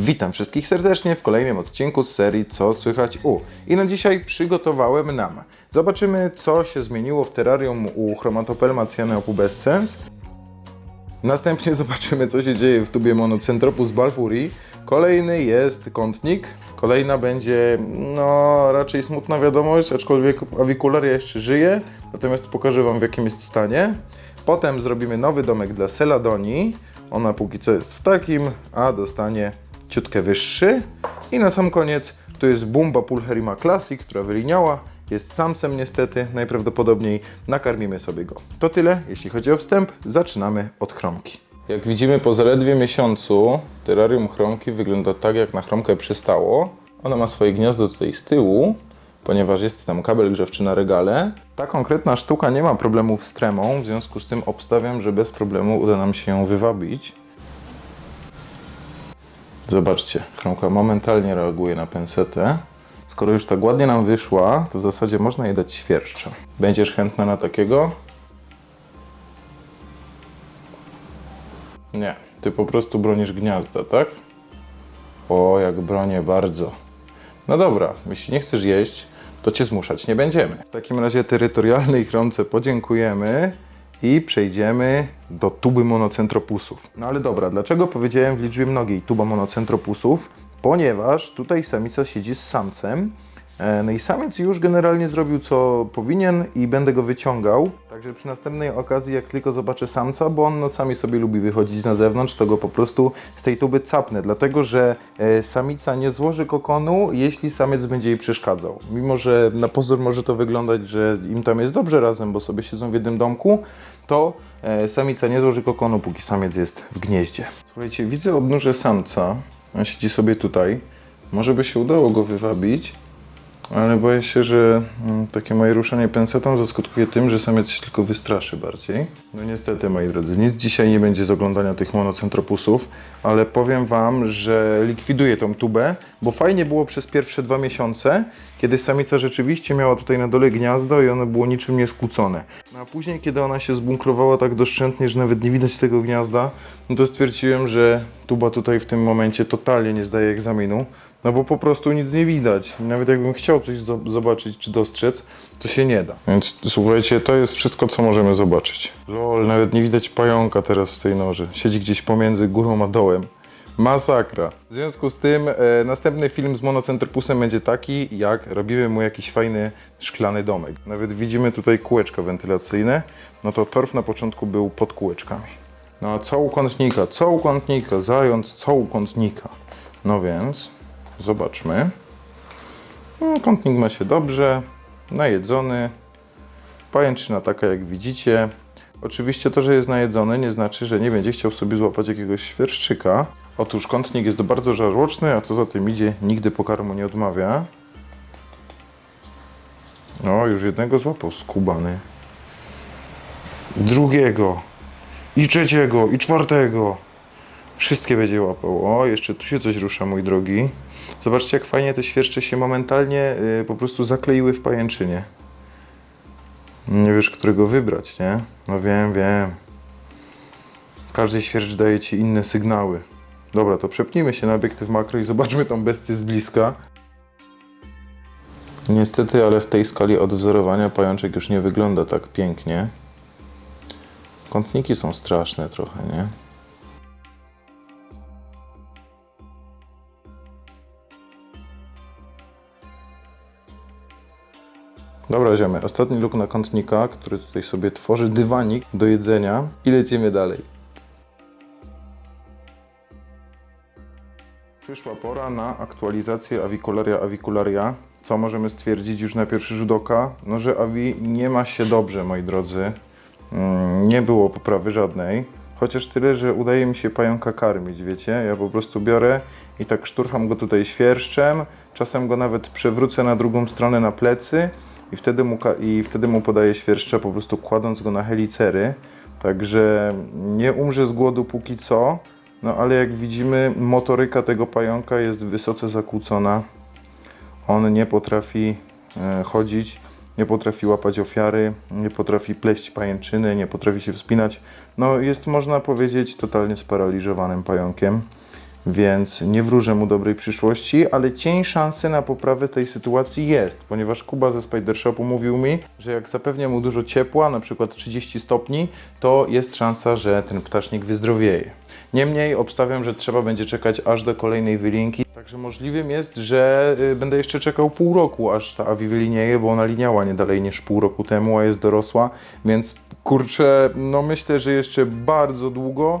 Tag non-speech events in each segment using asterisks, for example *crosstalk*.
Witam wszystkich serdecznie w kolejnym odcinku z serii Co słychać u. I na dzisiaj przygotowałem nam. Zobaczymy co się zmieniło w terrarium u Chromatopelma cyanopubescens. Następnie *laughs* zobaczymy co się dzieje w tubie Monocentropus balfuri. Kolejny jest kątnik. Kolejna będzie, no raczej smutna wiadomość, aczkolwiek awikularia jeszcze żyje. Natomiast pokażę Wam w jakim jest stanie. Potem zrobimy nowy domek dla Seladonii. Ona póki co jest w takim, a dostanie ciutkę wyższy. I na sam koniec tu jest Bumba Pulcherima Classic, która wyliniała. Jest samcem niestety, najprawdopodobniej nakarmimy sobie go. To tyle, jeśli chodzi o wstęp. Zaczynamy od chromki. Jak widzimy po zaledwie miesiącu terrarium chromki wygląda tak jak na chromkę przystało. Ona ma swoje gniazdo tutaj z tyłu, ponieważ jest tam kabel grzewczy na regale. Ta konkretna sztuka nie ma problemów z tremą, w związku z tym obstawiam, że bez problemu uda nam się ją wywabić. Zobaczcie, chromka momentalnie reaguje na pensetę. Skoro już tak ładnie nam wyszła, to w zasadzie można jej dać świerszcza. Będziesz chętna na takiego? Nie, ty po prostu bronisz gniazda, tak? O, jak bronię bardzo. No dobra, jeśli nie chcesz jeść, to cię zmuszać nie będziemy. W takim razie terytorialnej chromce podziękujemy i przejdziemy do tuby monocentropusów. No ale dobra, dlaczego powiedziałem w liczbie mnogiej tuba monocentropusów? Ponieważ tutaj samica siedzi z samcem. E, No i samiec już generalnie zrobił co powinien i będę go wyciągał. Także przy następnej okazji, jak tylko zobaczę samca, bo on nocami sobie lubi wychodzić na zewnątrz, to go po prostu z tej tuby capnę, dlatego że e, samica nie złoży kokonu, jeśli samiec będzie jej przeszkadzał. Mimo, że na pozór może to wyglądać, że im tam jest dobrze razem, bo sobie siedzą w jednym domku, to e, samica nie złoży kokonu, póki samiec jest w gnieździe. Słuchajcie, widzę odnóże samca, on siedzi sobie tutaj. Może by się udało go wywabić, ale boję się, że mm, takie moje ruszanie pensetą zaskutkuje tym, że samiec się tylko wystraszy bardziej. No niestety, moi drodzy, nic dzisiaj nie będzie z oglądania tych monocentropusów, ale powiem Wam, że likwiduję tą tubę, bo fajnie było przez pierwsze dwa miesiące, kiedy samica rzeczywiście miała tutaj na dole gniazdo i ono było niczym nieskłócone. No a później, kiedy ona się zbunkrowała tak doszczętnie, że nawet nie widać tego gniazda, no to stwierdziłem, że tuba tutaj w tym momencie totalnie nie zdaje egzaminu. No bo po prostu nic nie widać. Nawet jakbym chciał coś zo- zobaczyć czy dostrzec, to się nie da. Więc słuchajcie, to jest wszystko, co możemy zobaczyć. Lol, nawet nie widać pająka teraz w tej norze. Siedzi gdzieś pomiędzy górą a dołem. Masakra. W związku z tym e, następny film z monocentropusem będzie taki, jak robimy mu jakiś fajny szklany domek. Nawet widzimy tutaj kółeczka wentylacyjne. No to torf na początku był pod kółeczkami. No a co u kątnika? Co u kątnika? Zając, co u kątnika? No więc zobaczmy. No, Kątnik ma się dobrze, najedzony. Pajęczyna taka jak widzicie. Oczywiście to, że jest najedzony nie znaczy, że nie będzie chciał sobie złapać jakiegoś świerszczyka. Otóż kątnik jest bardzo żarłoczny, a co za tym idzie, nigdy pokarmu nie odmawia. No, już jednego złapał skubany. Drugiego. I trzeciego, i czwartego. Wszystkie będzie łapał. O, jeszcze tu się coś rusza, mój drogi. Zobaczcie, jak fajnie te świerszcze się momentalnie y, po prostu zakleiły w pajęczynie. Nie wiesz, którego wybrać, nie? No wiem, wiem. Każdy świerszcz daje ci inne sygnały. Dobra, to przepnijmy się na obiektyw makro i zobaczmy tą bestię z bliska. Niestety, ale w tej skali odwzorowania pajączek już nie wygląda tak pięknie. Kątniki są straszne trochę, nie? Dobra, ziomy. Ostatni luk na kątnika, który tutaj sobie tworzy dywanik do jedzenia i lecimy dalej. Przyszła pora na aktualizację Avicularia avicularia. Co możemy stwierdzić już na pierwszy rzut oka? No, że Avi nie ma się dobrze, moi drodzy. Mm, Nie było poprawy żadnej. Chociaż tyle, że udaje mi się pająka karmić, wiecie? Ja po prostu biorę i tak szturcham go tutaj świerszczem. Czasem go nawet przewrócę na drugą stronę na plecy i wtedy mu, i wtedy mu podaję świerszcza, po prostu kładąc go na helicery. Także nie umrze z głodu póki co. No ale jak widzimy, motoryka tego pająka jest wysoce zakłócona. On nie potrafi e, chodzić, nie potrafi łapać ofiary, nie potrafi pleść pajęczyny, nie potrafi się wspinać. No jest, można powiedzieć, totalnie sparaliżowanym pająkiem. Więc nie wróżę mu dobrej przyszłości, ale cień szansy na poprawę tej sytuacji jest, ponieważ Kuba ze Spider Shopu mówił mi, że jak zapewnię mu dużo ciepła, na przykład 30 stopni, to jest szansa, że ten ptasznik wyzdrowieje. Niemniej obstawiam, że trzeba będzie czekać aż do kolejnej wylinki, także możliwym jest, że y, będę jeszcze czekał pół roku, aż ta awi wylinieje, bo ona liniała nie dalej niż pół roku temu, a jest dorosła, więc kurczę, no myślę, że jeszcze bardzo długo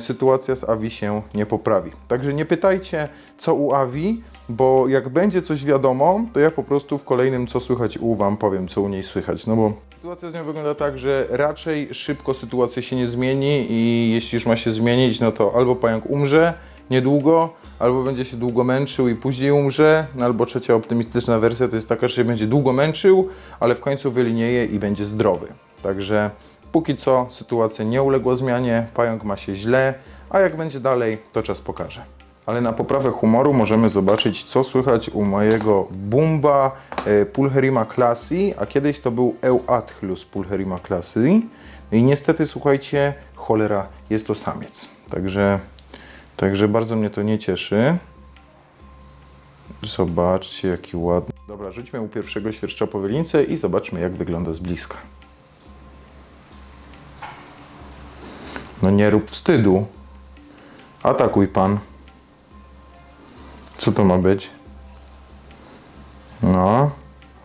sytuacja z Avi się nie poprawi. Także nie pytajcie, co u Avi, bo jak będzie coś wiadomo, to ja po prostu w kolejnym co słychać u Wam powiem, co u niej słychać. No bo sytuacja z nią wygląda tak, że raczej szybko sytuacja się nie zmieni i jeśli już ma się zmienić, no to albo pająk umrze niedługo, albo będzie się długo męczył i później umrze, no albo trzecia optymistyczna wersja to jest taka, że się będzie długo męczył, ale w końcu wylinieje i będzie zdrowy. Także póki co sytuacja nie uległa zmianie, pająk ma się źle, a jak będzie dalej, to czas pokaże. Ale na poprawę humoru możemy zobaczyć, co słychać u mojego Bumba e, Pulcherima Classy, a kiedyś to był Euathlus Pulcherima Classy. I niestety, słuchajcie, cholera, jest to samiec. Także, także bardzo mnie to nie cieszy. Zobaczcie, jaki ładny. Dobra, rzućmy u pierwszego świerszcza po wylince i zobaczmy, jak wygląda z bliska. No nie rób wstydu. Atakuj pan. Co to ma być? No.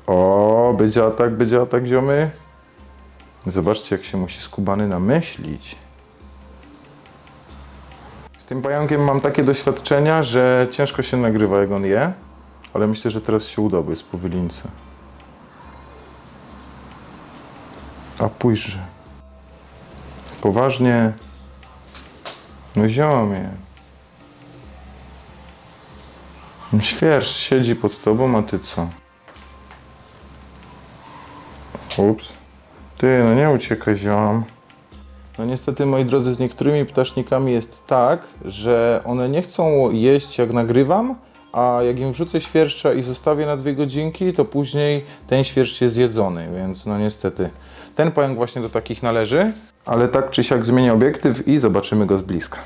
O, będzie atak, będzie atak, ziomy. Zobaczcie, jak się musi skubany namyślić. Z tym pająkiem mam takie doświadczenia, że ciężko się nagrywa, jak on je. Ale myślę, że teraz się uda, bo jest po wylince. A pójrzże. Poważnie. No ziomie. No Świersz siedzi pod tobą, a ty co? Ups. Ty, no nie uciekaj ziom. No niestety, moi drodzy, z niektórymi ptasznikami jest tak, że one nie chcą jeść jak nagrywam, a jak im wrzucę świerszcza i zostawię na dwie godzinki, to później ten świerszcz jest zjedzony, więc no niestety. Ten pająk właśnie do takich należy, ale tak czy siak zmienię obiektyw i zobaczymy go z bliska.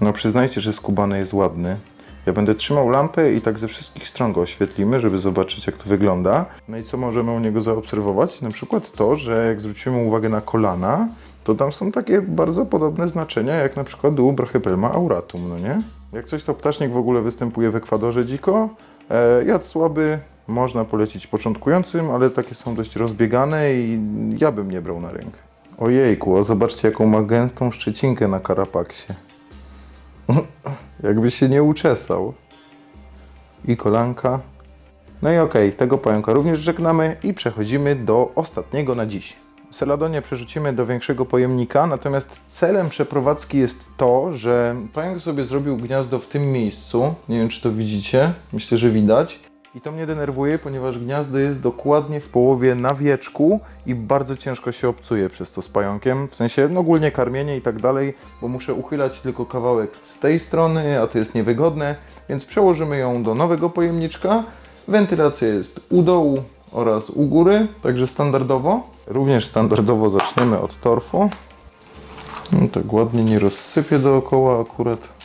No przyznajcie, że skubany jest ładny. Ja będę trzymał lampę i tak ze wszystkich stron go oświetlimy, żeby zobaczyć jak to wygląda. No i co możemy u niego zaobserwować? Na przykład to, że jak zwrócimy uwagę na kolana, to tam są takie bardzo podobne znaczenia, jak na przykład u Brachypelma auratum, no nie? Jak coś to ptasznik w ogóle występuje w Ekwadorze dziko. E, jad słaby, można polecić początkującym, ale takie są dość rozbiegane i ja bym nie brał na rękę. Ojejku, a zobaczcie jaką ma gęstą szczecinkę na karapaksie. *laughs* Jakby się nie uczesał. I kolanka. No i okej, tego pająka również żegnamy i przechodzimy do ostatniego na dziś. Seladonie przerzucimy do większego pojemnika, natomiast celem przeprowadzki jest to, że pająk sobie zrobił gniazdo w tym miejscu. Nie wiem, czy to widzicie. Myślę, że widać. I to mnie denerwuje, ponieważ gniazdo jest dokładnie w połowie na wieczku i bardzo ciężko się obcuje przez to z pająkiem. W sensie no, ogólnie karmienie i tak dalej, bo muszę uchylać tylko kawałek z tej strony, a to jest niewygodne, więc przełożymy ją do nowego pojemniczka. Wentylacja jest u dołu oraz u góry, także standardowo. Również standardowo zaczniemy od torfu. No, tak ładnie nie rozsypię dookoła akurat.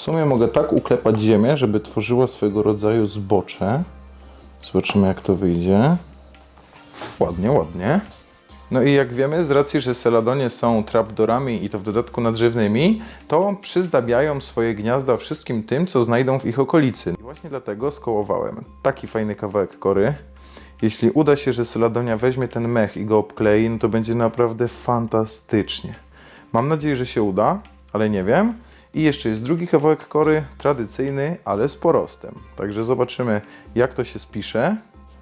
W sumie mogę tak uklepać ziemię, żeby tworzyła swego rodzaju zbocze. Zobaczymy jak to wyjdzie. Ładnie, ładnie. No i jak wiemy, z racji, że seladonie są trapdorami i to w dodatku nadrzewnymi, to przyzdabiają swoje gniazda wszystkim tym, co znajdą w ich okolicy. I właśnie dlatego skołowałem taki fajny kawałek kory. Jeśli uda się, że seladonia weźmie ten mech i go obklei, no to będzie naprawdę fantastycznie. Mam nadzieję, że się uda, ale nie wiem. I jeszcze jest drugi kawałek kory, tradycyjny, ale z porostem. Także zobaczymy, jak to się spisze.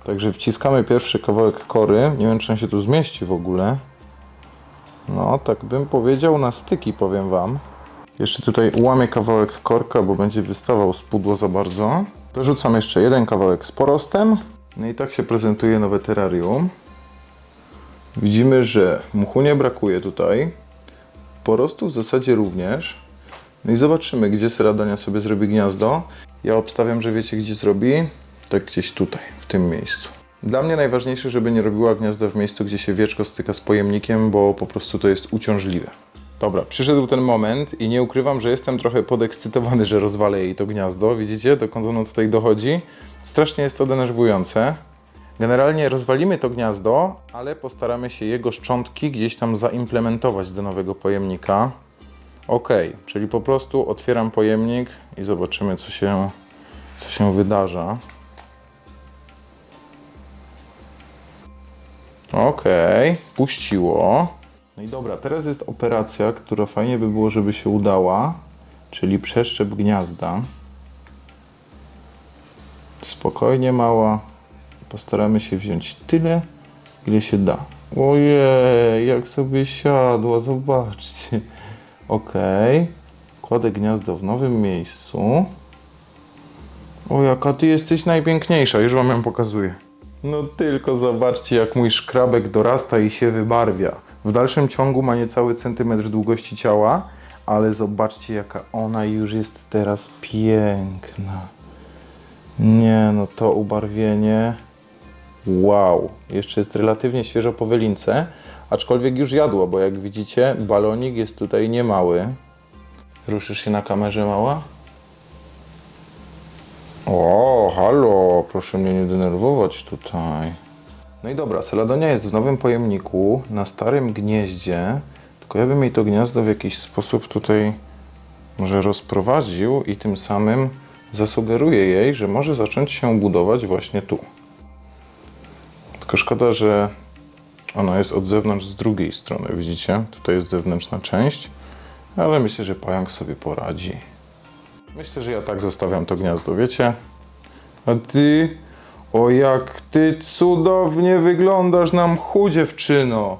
Także wciskamy pierwszy kawałek kory. Nie wiem, czy on się tu zmieści w ogóle. No, tak bym powiedział na styki, powiem Wam. Jeszcze tutaj ułamię kawałek korka, bo będzie wystawał z pudła za bardzo. Dorzucam jeszcze jeden kawałek z porostem. No i tak się prezentuje nowe terrarium. Widzimy, że mchu nie brakuje tutaj. Porostu w zasadzie również. No i zobaczymy, gdzie Seradonia sobie zrobi gniazdo. Ja obstawiam, że wiecie, gdzie zrobi. Tak gdzieś tutaj, w tym miejscu. Dla mnie najważniejsze, żeby nie robiła gniazda w miejscu, gdzie się wieczko styka z pojemnikiem, bo po prostu to jest uciążliwe. Dobra, przyszedł ten moment i nie ukrywam, że jestem trochę podekscytowany, że rozwalę jej to gniazdo. Widzicie, dokąd ono tutaj dochodzi? Strasznie jest to denerwujące. Generalnie rozwalimy to gniazdo, ale postaramy się jego szczątki gdzieś tam zaimplementować do nowego pojemnika. Ok, czyli po prostu otwieram pojemnik i zobaczymy, co się, co się wydarza. Okej, puściło. No i dobra, teraz jest operacja, która fajnie by było, żeby się udała, czyli przeszczep gniazda. Spokojnie, mała. Postaramy się wziąć tyle, ile się da. Ojej, jak sobie siadła, zobaczcie. Okej, kładę gniazdo w nowym miejscu. O, jaka ty jesteś najpiękniejsza, już wam ją pokazuję. No tylko zobaczcie, jak mój szkrabek dorasta i się wybarwia. W dalszym ciągu ma niecały centymetr długości ciała, ale zobaczcie, jaka ona już jest teraz piękna. Nie, no to ubarwienie. Wow, jeszcze jest relatywnie świeżo po wylince, aczkolwiek już jadło, bo jak widzicie, balonik jest tutaj niemały. Ruszysz się na kamerze, mała? O, halo, proszę mnie nie denerwować tutaj. No i dobra, Seladonia jest w nowym pojemniku, na starym gnieździe, tylko ja bym jej to gniazdo w jakiś sposób tutaj może rozprowadził i tym samym zasugeruję jej, że może zacząć się budować właśnie tu. Tylko szkoda, że ona jest od zewnątrz z drugiej strony, widzicie? Tutaj jest zewnętrzna część, ale myślę, że pająk sobie poradzi. Myślę, że ja tak zostawiam to gniazdo, wiecie? A ty, o jak ty cudownie wyglądasz na mchu, dziewczyno.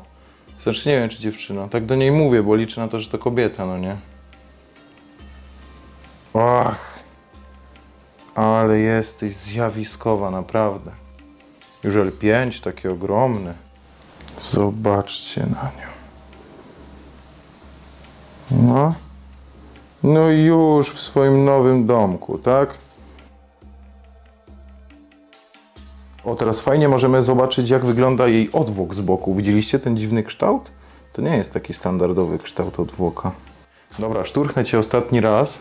Znaczy nie wiem, czy dziewczyno, tak do niej mówię, bo liczę na to, że to kobieta, no nie? Ach, ale jesteś zjawiskowa, naprawdę. Już L5, taki ogromny. Zobaczcie na nią. No. No już w swoim nowym domku, tak? O, teraz fajnie możemy zobaczyć, jak wygląda jej odwłok z boku. Widzieliście ten dziwny kształt? To nie jest taki standardowy kształt odwłoka. Dobra, szturchnę cię ostatni raz.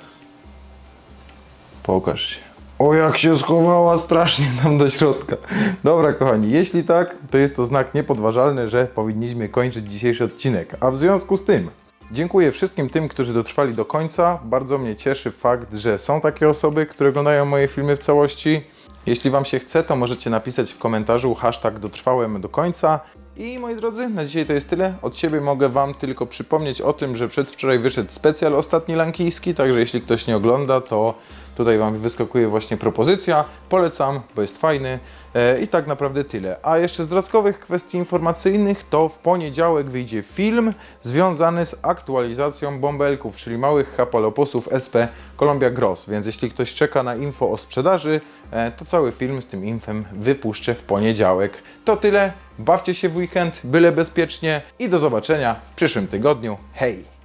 Pokaż się. O, jak się schowała strasznie nam do środka. Dobra, kochani, jeśli tak, to jest to znak niepodważalny, że powinniśmy kończyć dzisiejszy odcinek. A w związku z tym, dziękuję wszystkim tym, którzy dotrwali do końca. Bardzo mnie cieszy fakt, że są takie osoby, które oglądają moje filmy w całości. Jeśli Wam się chce, to możecie napisać w komentarzu hashtag dotrwałem do końca. I moi drodzy, na dzisiaj to jest tyle. Od siebie mogę Wam tylko przypomnieć o tym, że przedwczoraj wyszedł specjal ostatni lankijski, także jeśli ktoś nie ogląda, to tutaj Wam wyskakuje właśnie propozycja. Polecam, bo jest fajny. E, I tak naprawdę tyle. A jeszcze z dodatkowych kwestii informacyjnych, to w poniedziałek wyjdzie film związany z aktualizacją bąbelków, czyli małych hapaloposów SP Columbia Gross. Więc jeśli ktoś czeka na info o sprzedaży, e, to cały film z tym infem wypuszczę w poniedziałek. To tyle. Bawcie się w weekend, byle bezpiecznie i do zobaczenia w przyszłym tygodniu. Hej!